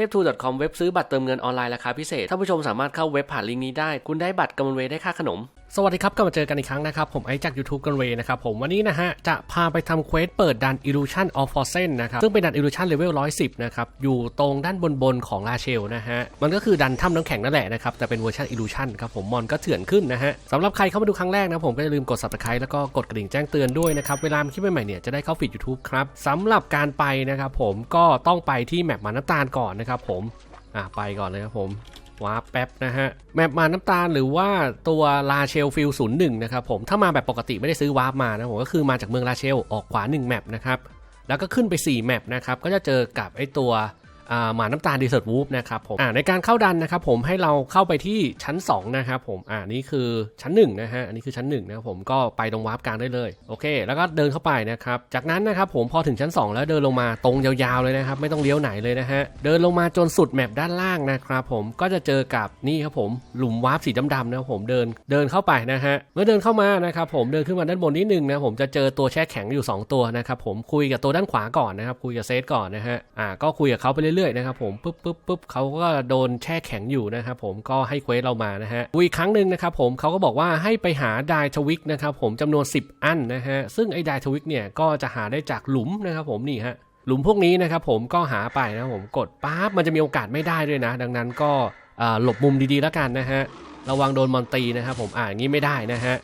ทปทู .com เว็บซื้อบัตรเติมเงินออนไลน์ราคาพิเศษท่านผู้ชมสามารถเข้าเว็บผ่านลิงก์นี้ได้ คุณได้บัตรกำมะเวได้ค่าขนม สวัสดีครับกลับมาเจอกันอีกครั้งนะครับ ผมไอจาก YouTube กันเวนะครับผมวันนี้นะฮะ จะพาไปทำเควสเปิดดัน Illusion of f o r s e n นะครับ ซึ่งเป็นดัน Illusion Level 110 นะครับ อยู่ตรงด้านบนบนของลาเชลนะฮะ มันก็คือดันถ้ำน้ำแข็งนั่นแหละนะครับ แต่เป็นเวอร์ชัน Illusion ครับผมมอนก็เถื่อนขึ้นนะฮะสำหรับใครเข้ามาดูครั้งแรกนะผมก็อย่าลืมกด subscribe แล้วก็กดกระดิ่งแจ้งเตือนด้วยนะครับเวลาคลิปใหม่ๆเนี่ยจะได้เข้าฟีด YouTube ครับสำหรับการไปนะครับผมก็ต้องไปที่แมปมาน้ำตาลก่อนนะครับผมอะไปก่อนเลยครับผม ว้าปแป๊บนะฮะ แมปมาน้ำตาลหรือว่าตัวลาเชลฟิลศูนย์หนึ่งนะครับผม ถ้ามาแบบปกติไม่ได้ซื้อวาร์ปมานะผมก็คือมาจากเมืองลาเชลออกขวา1แมปนะครับ แล้วก็ขึ้นไป 4 แมปนะครับ ก็จะเจอกับไอตัว หมาน้ำตาลดีเซอร์วูฟนะครับผมอ่าในการเข้าดันนะครับผมให้เราเข้าไปที่ชั้น2นะครับผมอ่านี่คือชั้น1นะฮะอันนี้คือชั้น1นะครับผมก็ไปตรงวาร์ปกลางได้เลยโอเค แล้วก็เดินเข้าไปนะครับจากนั้นนะครับผมพอถึงชั้น 2 แล้วเดินลงมาตรงยาวๆเลยนะครับไม่ต้องเลี้ยวไหนเลยนะฮะเดินลงมาจนสุดแมปด้านล่างนะครับผมก็จะเจอกับนี่ครับผมหลุมวาร์ปสีดำๆนะครับผมเดินเดินเข้าไปนะฮะเมื่อเดินเข้ามานะครับผมเดินขึ้นมาด้านบนนิดนึงนะผมจะเจอตัวแช่แข็งอยู่ 2 ตัวนะครับผมคุยกับตัวด้านขวาก่อนนะครับคุยกับเซตก่อนนะฮะอ่าก็คุยกับเขาไปเรื่อยๆนะครับผมปุ๊บปุ๊บปุ๊บเขาก็โดนแช่แข็งอยู่นะครับผมก็ให้เควสเรามานะฮะอีกครั้งหนึ่งนะครับผมเขาก็บอกว่าให้ไปหาไดทวิกนะครับผมจำนวน 10 อันนะฮะซึ่งไอ้ไดทวิกเนี่ยก็จะหาได้จากหลุมนะครับผมนี่ฮะหลุมพวกนี้นะครับผมก็หาไปนะผมกดปั๊บมันจะมีโอกาสไม่ได้ด้วยนะ ดังนั้นก็หลบมุมดีๆแล้วกันนะฮะระวังโดนมอนตีนะครับผมอ่าอย่างนี้ไม่ได้นะฮะ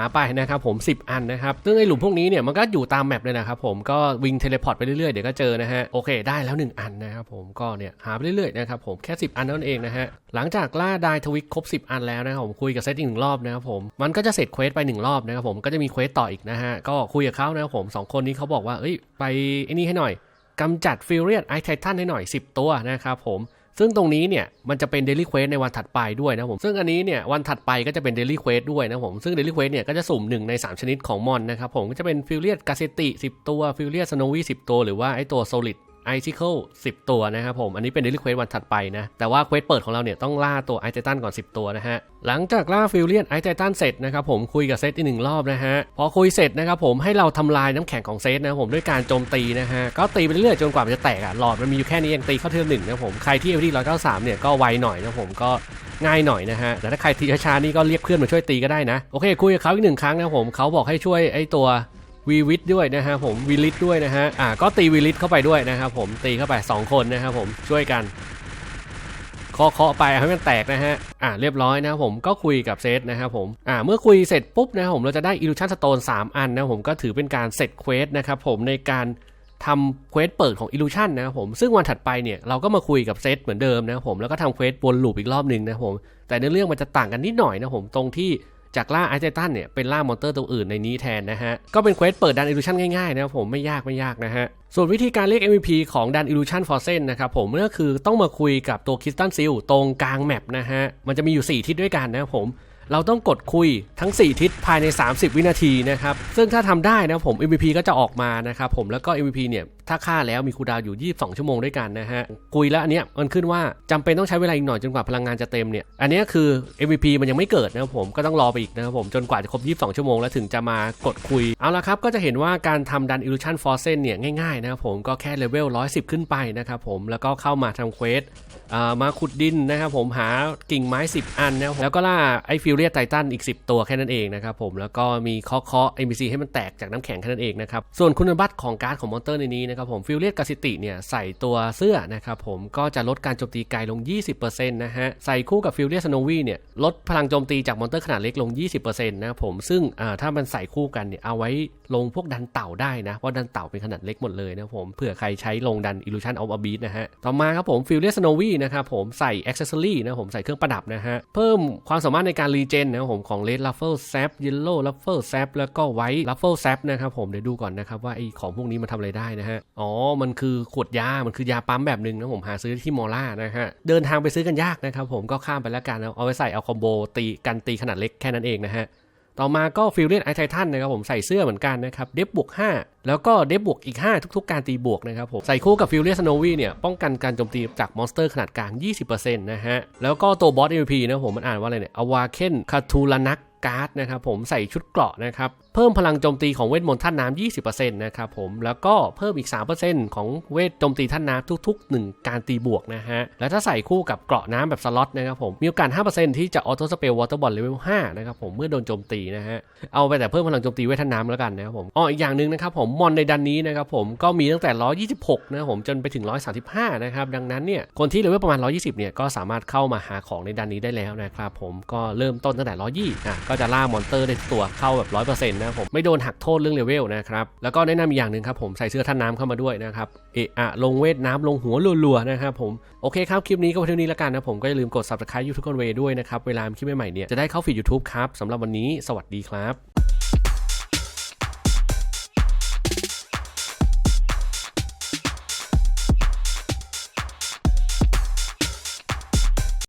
าไปนะครับผม 10 อันนะครับซึ่งไอหลุมพวกนี้เนี่ยมันก็อยู่ตามแมปเลยนะครับผมก็วิ่งเทเลพอร์ตไปเรื่อยๆเดี๋ยวก็เจอนะฮะโอเคได้แล้ว 1 อันนะครับผมก็เนี่ยหาไปเรื่อยๆนะครับผมแค่ 10 อันนั้นเองนะฮะหลังจากล่าได้ทวิกครบ 10 อันแล้วนะครับผมคุยกับเซตอีกหนึ่งรอบนะครับผมมันก็จะเสร็จเควสไปหนึ่งรอบนะครับผมก็จะมีเควสต่ออีกนะฮะก็คุยกับเขานะครับผมสองคนนี้เขาบอกว่าเอ้ยไปไอ้นี่ให้หน่อยกำจัดฟิเรีย i ไอไททันให้หน่อย 10 ตัวนะครับผม ซึ่งตรงนี้เนี่ยมันจะเป็นเดลิเควสในวันถัดไปด้วยนะผมซึ่งอันนี้เนี่ยวันถัดไปก็จะเป็นเดลิเควสด้วยนะผมซึ่งเดลิเควสเนี่ยก็จะสุ่ม1ใน 3 ชนิดของมอนนะครับผมก็จะเป็นฟิเรีย i กาเซติ10 ตัวฟิลเลียสโนวี10 ตัว หรือว่าไอตัวโซลิด ไอซิเคิล10 ตัวนะครับผม อันนี้เป็นเดลี่เควสวันถัดไปนะ แต่ว่าเควสเปิดของเราเนี่ยต้องล่าตัวไอไททันก่อน 10 ตัวนะฮะ หลังจากล่าฟิลเลียนไอไททันเสร็จนะครับผมคุยกับเซตอีกหนึ่งรอบนะฮะ พอคุยเสร็จนะครับผมให้เราทำลายน้ำแข็งของเซตนะครับผมด้วยการโจมตีนะฮะ ก็ตีไปเรื่อยๆจนกว่ามันจะแตกอะหลอดมันมีอยู่แค่นี้เองตีเข้าเทือหนึ่งนะผมใครที่เอาที่ร้อยเก้าสามเนี่ยก็ไวหน่อยนะผมก็ง่ายหน่อยนะฮะ แต่ถ้าใครตีช้าๆนี่ก็เรียกเพื่อนมาช่วยตีก็ได้นะ โอเค คุยกับเขาอีกหนึ่งครั้งนะผมเขาบอกให้ช่วยไอ้ตัว วีวิทด้วยนะฮะผมวีลิทด้วยนะฮะอ่าก็ตีวีลิทเข้าไปด้วยนะครับผมตีเข้าไป 2 คนนะครับผมช่วยกันเคาะเคาะไปให้มันแตกนะฮะ อ่าเรียบร้อยนะครับผมก็คุยกับเซตนะครับผม อ่าเมื่อคุยเสร็จปุ๊บนะครับผมเราจะได้อิลูชันสโตน3 อันนะผมก็ถือเป็นการเสร็จเควสนะครับผมในการทำเควสเปิดของ Illusion นะครับผมซึ่งวันถัดไปเนี่ยเราก็มาคุยกับเซตเหมือนเดิมนะครับผมแล้วก็ทำเควสวนลูปอีกรอบหนึ่งนะครับผมแต่ในเรื่องมันจะต่างกันนิดหน่อยนะผมตรงที่ จากล่าไอเทตันเนี่ยเป็นล่ามอนเตอร์ตัวอื่นในนี้แทนนะฮะ ก็เป็นเควสเปิดดันอิลูชันง่ายๆนะครับผมไม่ยากไม่ยากนะฮะ ส่วนวิธีการเรียก MVP ของดันอิลูชันฟอร์เซนนะครับผมก็คือต้องมาคุยกับตัวคิสตันซิลตรงกลางแมปนะฮะ มันจะมีอยู่ 4 ทิศด้วยกันนะครับผมเราต้องกดคุยทั้ง 4 ทิศภายใน 30 วินาทีนะครับ ซึ่งถ้าทำได้นะผม MVP ก็จะออกมานะครับผมแล้วก็ MVP เนี่ย ถ้าฆ่าแล้วมีคูดาวอยู่ 22 ชั่วโมงด้วยกันนะฮะ คุยแล้วอันเนี้ยมันขึ้นว่าจำเป็นต้องใช้เวลาอีกหน่อยจนกว่าพลังงานจะเต็มเนี่ย อันเนี้ยคือ MVP มันยังไม่เกิดนะครับผมก็ต้องรอไปอีกนะครับผมจนกว่าจะครบ 22 ชั่วโมงแล้วถึงจะมากดคุย เอาละครับก็จะเห็นว่าการทำดัน Illusion f o r c e n เนี่ยง่ายๆนะครับผมก็แค่เลเวล 110 ขึ้นไปนะครับผมแล้วก็เข้ามาทำเควสมาขุดดินนะครับผมหากิ่งไม้ 10 อันนะแล้วก็ล่าไอ้ฟิวเรียไททันอีก 10 ตัวแค่นั้นเองนะครับผมแล้วก็มีเคาะเคาะ NPC ให้มันแตกจากน้ำแข็งแค่นั้นเองนะครับส่วนคุณสมบัติของการ์ดของมอนเตอร์ในนี้นะครับผมฟิวเรียกาซิติเนี่ยใส่ตัวเสื้อนะครับผมก็จะลดการโจมตีไกลลง 20%นะฮะใส่คู่กับฟิวเรียสโนวีเนี่ยลดพลังโจมตีจากมอนเตอร์ขนาดเล็กลง 20%นะครับผมซึ่งถ้ามันใส่คู่กันเนี่ยเอาไว้ลงพวกดันเต่าได้นะเพราะดันเต่าเป็นขนาดเล็กหมดเลยนะผมเผื่อใครใช้ลงดัน Illusion of a b e a t นะฮะต่อมาครับผมฟิวเรียสโนวีนะครับผมใส่ accessory นะผมใส่เครื่องประดับนะฮะเพิ่มความสามารถในการรีเจนนะครับผมของ Red Ruffle Sap Yellow Ruffle Sap แล้วก็ White Ruffle Sap นะครับผมเดี๋ยวดูก่อนนะครับว่าไอของพวกนี้มันทำอะไรได้นะฮะอ๋อ มันคือขวดยา มันคือยาปั๊มแบบหนึ่งนะผมหาซื้อที่มอล่านะฮะ เดินทางไปซื้อกันยากนะครับผมก็ข้ามไปแล้วกันเอาไว้ใส่เอาคอมโบตีกันตีขนาดเล็กแค่นั้นเองนะฮะต่อมาก็ฟิลเลนไอไททันนะครับผมใส่เสื้อเหมือนกันนะครับเดฟบวก5แล้วก็เดฟบวกอีก 5 ทุก ๆ การตีบวกนะครับผมใส่คู่กับฟิลเลนสโนวีเนี่ยป้องกันการโจมตีจากมอนสเตอร์ขนาดกลาง 20%นะฮะแล้วก็ตัวบอส MVP นะผมมันอ่านว่าอะไรเนี่ยอวาเคนคาทูลานัก การ์ดนะครับผมใส่ชุดเกราะนะครับเพิ่มพลังโจมตีของเวทมนต์ท่านน้ำ20%นะครับผมแล้วก็เพิ่มอีก 3%ของเวทโจมตีท่านน้ำทุก ๆ 1 การตีบวกนะฮะแล้วถ้าใส่คู่กับเกราะน้ำแบบสล็อตนะครับผมมีโอกาส 5%ที่จะออโต้สเปลวอเตอร์บอลเลเวล5นะครับผมเมื่อโดนโจมตีนะฮะเอาไปแต่เพิ่มพลังโจมตีเวทท่านน้ำแล้วกันนะครับผมอ๋ออีกอย่างหนึ่งนะครับผมมอนในดันนี้นะครับผมก็มีตั้งแต่ 126นะครับผมจนไปถึง 135นะครับดังนั้นเนี่ยคนที่เลเวลประมาณ 120เนี่ยก็สามารถเข้ามาหาของในดันนี้ได้แล้วนะครับผมก็เริ่มต้นตั้งแต่ 120อะก็จะล่ามอนเตอร์ได้ตัวเข้าแบบ100%นะครับผมไม่โดนหักโทษเรื่องเลเวลนะครับแล้วก็แนะนำอีกอย่างหนึ่งครับผมใส่เสื้อท่านน้ำเข้ามาด้วยนะครับเอะอะลงเวทน้ำลงหัวรัวๆนะครับผมโอเคครับคลิปนี้ก็เท่านี้แล้วกันนะผมก็อย่าลืมกด subscribe YouTube กันเวด้วยนะครับเวลาคลิปใหม่ๆเนี่ยจะได้เข้าฟีด YouTube ครับสำหรับวันนี้สวัสดีครับ